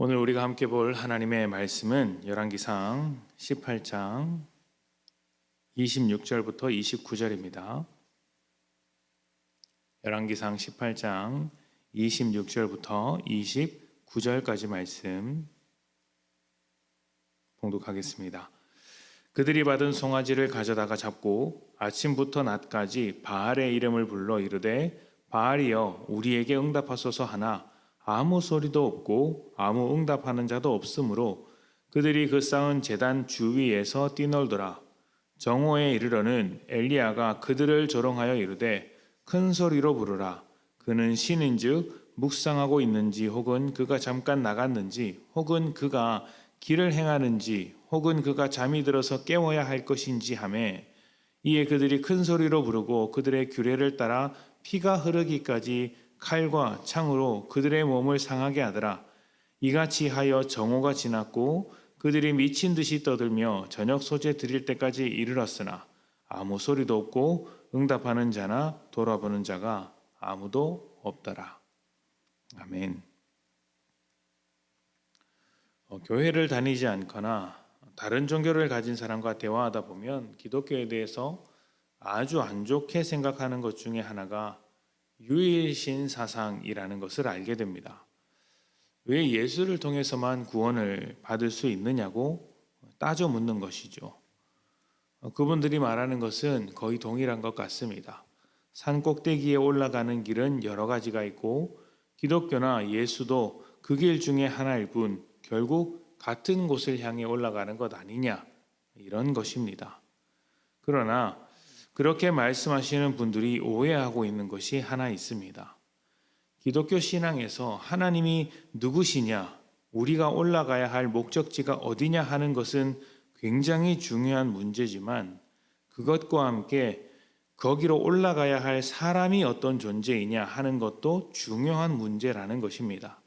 오늘 우리가 함께 볼 하나님의 말씀은 열왕기상 18장 26절부터 29절입니다. 열왕기상 18장 26절부터 29절까지 말씀 봉독하겠습니다. 그들이 받은 송아지를 가져다가 잡고 아침부터 낮까지 바알의 이름을 불러 이르되 바알이여 우리에게 응답하소서 하나 아무 소리도 없고 아무 응답하는 자도 없으므로 그들이 그 쌓은 제단 주위에서 뛰놀더라. 정오에 이르러는 엘리야가 그들을 조롱하여 이르되 큰 소리로 부르라. 그는 신인즉 묵상하고 있는지 혹은 그가 잠깐 나갔는지 혹은 그가 길을 행하는지 혹은 그가 잠이 들어서 깨워야 할 것인지 하매 이에 그들이 큰 소리로 부르고 그들의 규례를 따라 피가 흐르기까지 칼과 창으로 그들의 몸을 상하게 하더라. 이같이 하여 정오가 지났고 그들이 미친 듯이 떠들며 저녁 소재 드릴 때까지 이르렀으나 아무 소리도 없고 응답하는 자나 돌아보는 자가 아무도 없더라. 아멘. 어, 교회를 다니지 않거나 다른 종교를 가진 사람과 대화하다 보면 기독교에 대해서 아주 안 좋게 생각하는 것 중에 하나가 유일신 사상이라는 것을 알게 됩니다. 왜 예수를 통해서만 구원을 받을 수 있느냐고 따져 묻는 것이죠. 그분들이 말하는 것은 거의 동일한 것 같습니다. 산 꼭대기에 올라가는 길은 여러 가지가 있고 기독교나 예수도 그 길 중에 하나일 뿐 결국 같은 곳을 향해 올라가는 것 아니냐 이런 것입니다. 그러나 그렇게 말씀하시는 분들이 오해하고 있는 것이 하나 있습니다. 기독교 신앙에서 하나님이 누구시냐, 우리가 올라가야 할 목적지가 어디냐 하는 것은 굉장히 중요한 문제지만 그것과 함께 거기로 올라가야 할 사람이 어떤 존재이냐 하는 것도 중요한 문제라는 것입니다.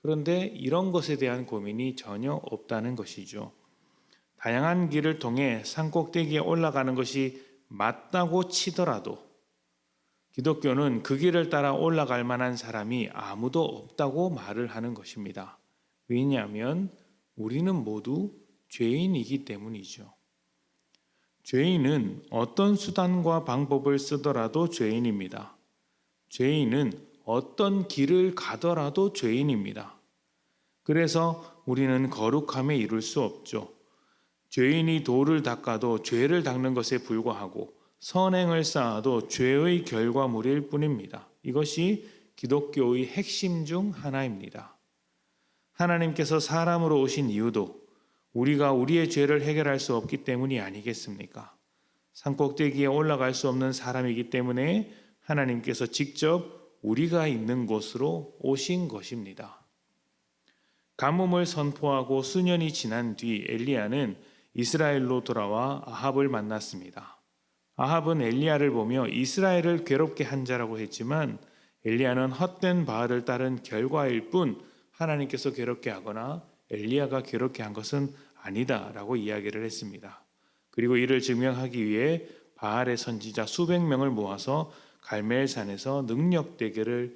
그런데 이런 것에 대한 고민이 전혀 없다는 것이죠. 다양한 길을 통해 산꼭대기에 올라가는 것이 맞다고 치더라도 기독교는 그 길을 따라 올라갈 만한 사람이 아무도 없다고 말을 하는 것입니다. 왜냐하면 우리는 모두 죄인이기 때문이죠. 죄인은 어떤 수단과 방법을 쓰더라도 죄인입니다. 죄인은 어떤 길을 가더라도 죄인입니다. 그래서 우리는 거룩함에 이룰 수 없죠. 죄인이 돌을 닦아도 죄를 닦는 것에 불과하고 선행을 쌓아도 죄의 결과물일 뿐입니다. 이것이 기독교의 핵심 중 하나입니다. 하나님께서 사람으로 오신 이유도 우리가 우리의 죄를 해결할 수 없기 때문이 아니겠습니까? 산꼭대기에 올라갈 수 없는 사람이기 때문에 하나님께서 직접 우리가 있는 곳으로 오신 것입니다. 가뭄을 선포하고 수년이 지난 뒤 엘리야는 이스라엘로 돌아와 아합을 만났습니다. 아합은 엘리야를 보며 이스라엘을 괴롭게 한 자라고 했지만 엘리야는 헛된 바알을 따른 결과일 뿐 하나님께서 괴롭게 하거나 엘리야가 괴롭게 한 것은 아니다라고 이야기를 했습니다. 그리고 이를 증명하기 위해 바알의 선지자 수백 명을 모아서 갈멜산에서 능력 대결을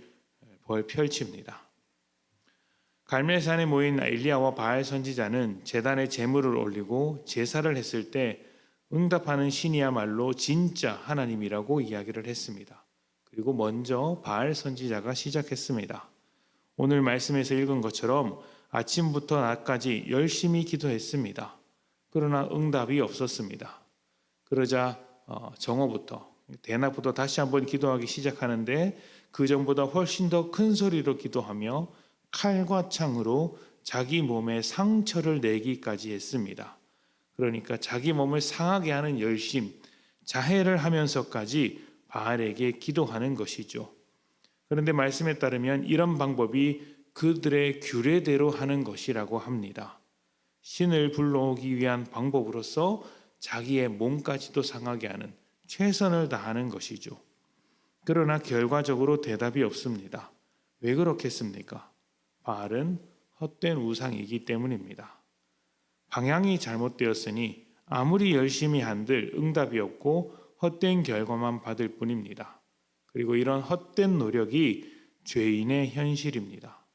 펼칩니다. 갈멜산에 모인 엘리야와 바알 선지자는 제단에 제물을 올리고 제사를 했을 때 응답하는 신이야말로 진짜 하나님이라고 이야기를 했습니다. 그리고 먼저 바알 선지자가 시작했습니다. 오늘 말씀에서 읽은 것처럼 아침부터 낮까지 열심히 기도했습니다. 그러나 응답이 없었습니다. 그러자 어, 정오부터 대낮부터 다시 한번 기도하기 시작하는데 그 전보다 훨씬 더 큰 소리로 기도하며 칼과 창으로 자기 몸에 상처를 내기까지 했습니다. 그러니까 자기 몸을 상하게 하는 열심, 자해를 하면서까지 바알에게 기도하는 것이죠. 그런데 말씀에 따르면 이런 방법이 그들의 규례대로 하는 것이라고 합니다. 신을 불러오기 위한 방법으로서 자기의 몸까지도 상하게 하는 최선을 다하는 것이죠. 그러나 결과적으로 대답이 없습니다. 왜 그렇겠습니까? 바알은 헛된 우상이기 때문입니다. 방향이 잘못되었으니 아무리 열심히 한들 응답이 없고 헛된 결과만 받을 뿐입니다. 그리고 이런 헛된 노력이 죄인의 현실입니다.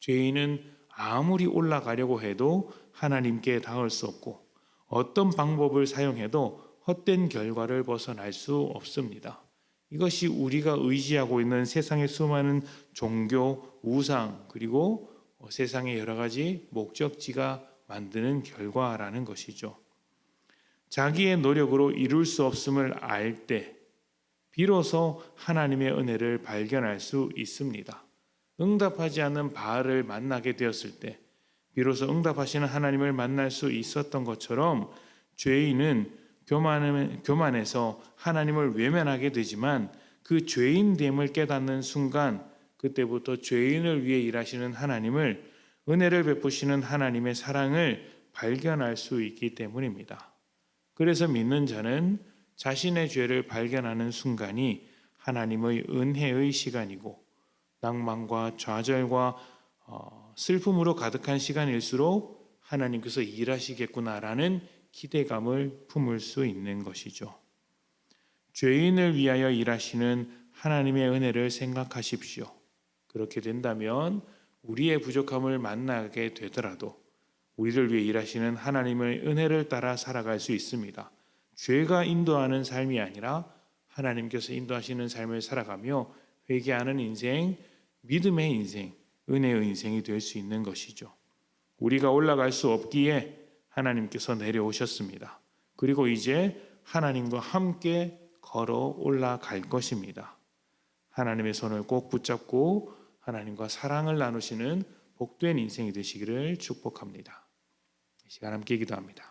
죄인은 아무리 올라가려고 해도 하나님께 닿을 수 없고 어떤 방법을 사용해도 헛된 결과를 벗어날 수 없습니다. 이것이 우리가 의지하고 있는 세상의 수많은 종교, 우상, 그리고 세상의 여러 가지 목적지가 만드는 결과라는 것이죠. 자기의 노력으로 이룰 수 없음을 알 때, 비로소 하나님의 은혜를 발견할 수 있습니다. 응답하지 않는 바알을 만나게 되었을 때, 비로소 응답하시는 하나님을 만날 수 있었던 것처럼 죄인은 교만, 교만해서 하나님을 외면하게 되지만 그 죄인됨을 깨닫는 순간 그때부터 죄인을 위해 일하시는 하나님을 은혜를 베푸시는 하나님의 사랑을 발견할 수 있기 때문입니다. 그래서 믿는 자는 자신의 죄를 발견하는 순간이 하나님의 은혜의 시간이고 낭만과 좌절과 어, 슬픔으로 가득한 시간일수록 하나님께서 일하시겠구나라는 기대감을 품을 수 있는 것이죠. 죄인을 위하여 일하시는 하나님의 은혜를 생각하십시오. 그렇게 된다면 우리의 부족함을 만나게 되더라도 우리를 위해 일하시는 하나님의 은혜를 따라 살아갈 수 있습니다. 죄가 인도하는 삶이 아니라 하나님께서 인도하시는 삶을 살아가며 회개하는 인생, 믿음의 인생, 은혜의 인생이 될 수 있는 것이죠. 우리가 올라갈 수 없기에 하나님께서 내려오셨습니다. 그리고 이제 하나님과 함께 걸어 올라갈 것입니다. 하나님의 손을 꼭 붙잡고 하나님과 사랑을 나누시는 복된 인생이 되시기를 축복합니다. 이 시간 함께 기도합니다.